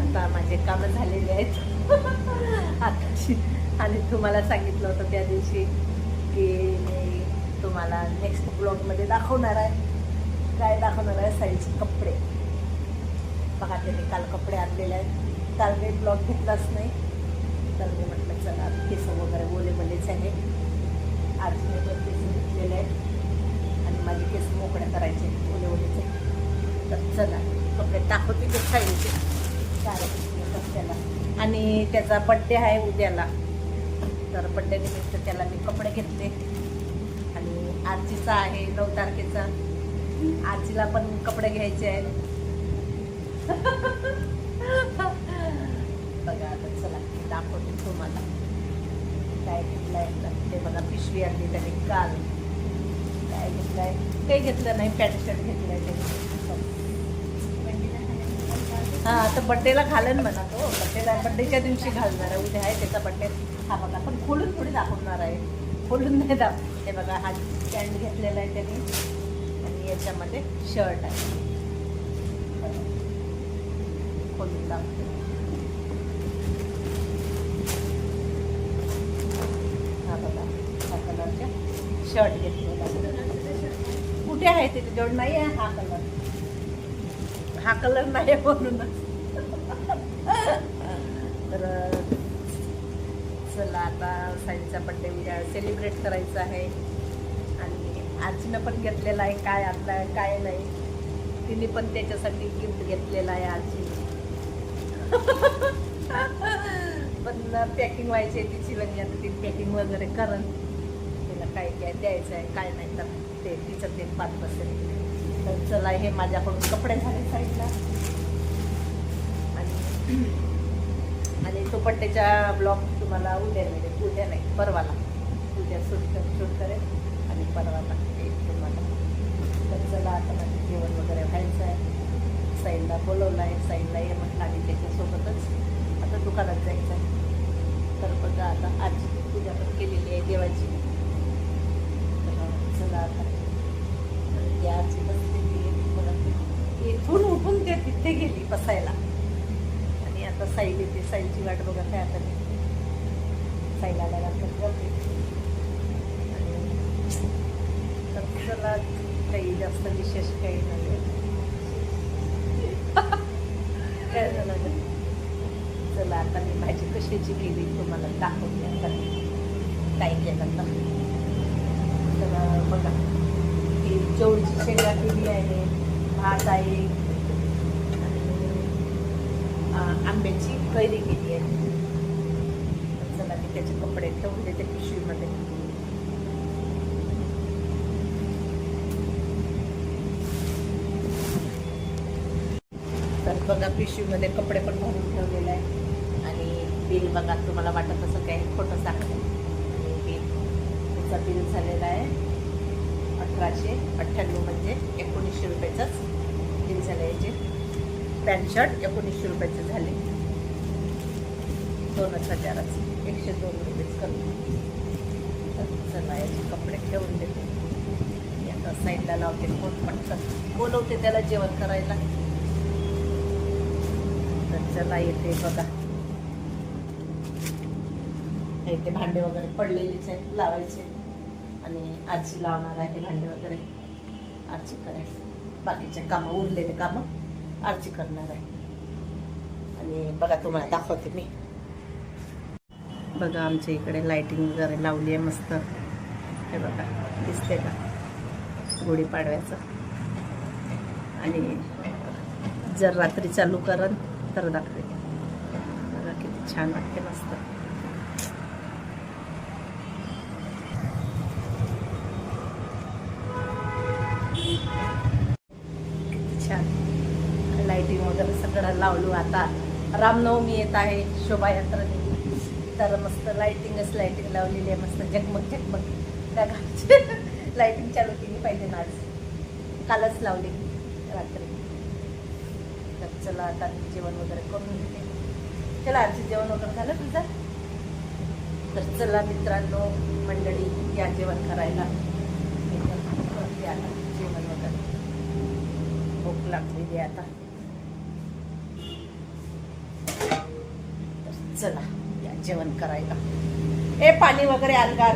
आता माझे कामं झालेले आहेत. आताची आणि तुम्हाला सांगितलं होतं त्या दिवशी की मी तुम्हाला नेक्स्ट ब्लॉगमध्ये दाखवणार आहे. काय दाखवणार आहे? साईजचे कपडे. बघा त्याने काल कपडे आणलेले आहेत. काल मी ब्लॉग घेतलाच नाही. तर मी म्हटलं चला केस वगैरे ओले बलेच आहे. आज मी पण केस घेतलेले आहेत. आणि माझे केस मोकळे करायचे ओले ओलेचे. तर चला कपडे दाखवते ते साईजचे. त्याला आणि त्याचा बड्डे आहे उद्याला. तर बड्डे निमित्त त्याला मी कपडे घेतले. आणि आजीचा आहे नऊ तारखेचा. आजीला पण कपडे घ्यायचे आहेत. बघा आता चला दाखवते तुम्हाला. काय घेतलंय ते मला पिशवी आणली त्याने काल. काय घेतलंय? काही घेतलं नाही पॅन्ट शर्ट घेतलंय त्याने. हा आता बड्डेला घालन म्हणा तो. बड्डेला बड्डेच्या दिवशी घालणार आहे. उद्या आहे त्याचा बड्डे. हा बघा पण खोलून थोडी दाखवणार आहे. खोलून नाही दाख हे बघा हा पॅन्ट घेतलेला आहे त्याने. आणि याच्यामध्ये शर्ट आहे. खोलून दाखवते. हा बघा हा कलरच्या शर्ट घेतलेला आहे. कुठे आहे ते? जेवढं नाही आहे हा कलर हा कलर नाही म्हणूनच. तर चला आता साईंचा बड्डे उद्या सेलिब्रेट करायचा आहे. आणि आजीनं पण घेतलेला आहे काय आता आहे काय नाही. तिने पण त्याच्यासाठी गिफ्ट घेतलेला आहे आजी. पण पॅकिंग व्हायची आहे तिची म्हणजे आता ती पॅकिंग वगैरे करण. तिला काय काय द्यायचं आहे काय नाही तर ते तिचं ते पाच बसेल तर चला हे माझ्याकडून कपडे झाले साईडला. आणि आणि तो ब्लॉग तुम्हाला उद्या मिळेल उद्या नाही परवाला उद्या शूट कर शूट करेल आणि परवाला येईल तुम्हाला. तर चला आता माझं जेवण वगैरे व्हायचं आहे. साईडला बोलवलं आहे साईडला ये म्हटलं आणि त्याच्यासोबतच. आता दुकानात जायचं आहे. तर बघा आता आजी पूजा पण केलेली आहे देवाची. तर चला आता. तर पण आजी बसलेली आहे बघा ती इथून उठून ते तिथे गेली बसायला. आणि आता साईल येते साईलची वाट बघत आहे आता मी साईला आल्यानंतर जाते आणि चला काही जास्त विशेष काही नाही काय झालं चला आता मी भाजी कशाची केली तुम्हाला दाखवते आता. काय केलं ना तर बघा. ही चवळीची शेंगा केली आहे. भात आहे. आंब्याची कैरी केली आहे. चला मी त्याचे कपडे ठेवून देते पिशवीमध्ये तर बघा पिशवीमध्ये कपडे पण भरून ठेवलेले आहे आणि बिल बघा तुम्हाला वाटत असं काही खोटं सांगते आणि बिल त्याचा बिल झालेला आहे. अठराशे अठ्ठ्याण्णव म्हणजे एकोणीसशे रुपयाचंच बिल झालं याचे पॅन्ट शर्ट एकोणीसशे रुपयाचे झाले. दोनच हजाराचे. एकशे दोन रुपयेच कमी. चला याचे कपडे ठेवून देते. याचा साईडला लावते कोण पटकन. बोलवते त्याला जेवण करायला. तर चला येते बघा. इथे भांडे वगैरे पडलेलेच आहेत लावायचे. आणि आजी लावणार आहे भांडे वगैरे. आजी करायचं बाकीचे कामं उरलेले कामं. आरती करणार आहे. आणि बघा तुम्हाला दाखवते मी. बघा आमच्या इकडे लाईटिंग वगैरे लावली आहे मस्त. हे बघा दिसते का? गुढीपाडव्याचं. आणि जर रात्री चालू करन तर दाखवे बघा किती छान वाटते मस्त किती छान लाईटिंग वगैरे सगळं लावलो. आता रामनवमी येत आहे शोभायात्रा निघाली. तर मस्त लाईटिंगच लाईटिंग लावलेली आहे मस्त झगमग झगमग. त्या घालची लाईटिंग चालू केली पाहिजे ना आज. कालच लावली रात्री. तर चला आता जेवण वगैरे करून घेते. चला आजचं जेवण वगैरे झालं तुझं? तर चला मित्रांनो मंडळी या जेवण करायला. जेवण वगैरे. भूक लागलेली आहे आता. चला या जेवण करायला. ए पाणी वगैरे आण का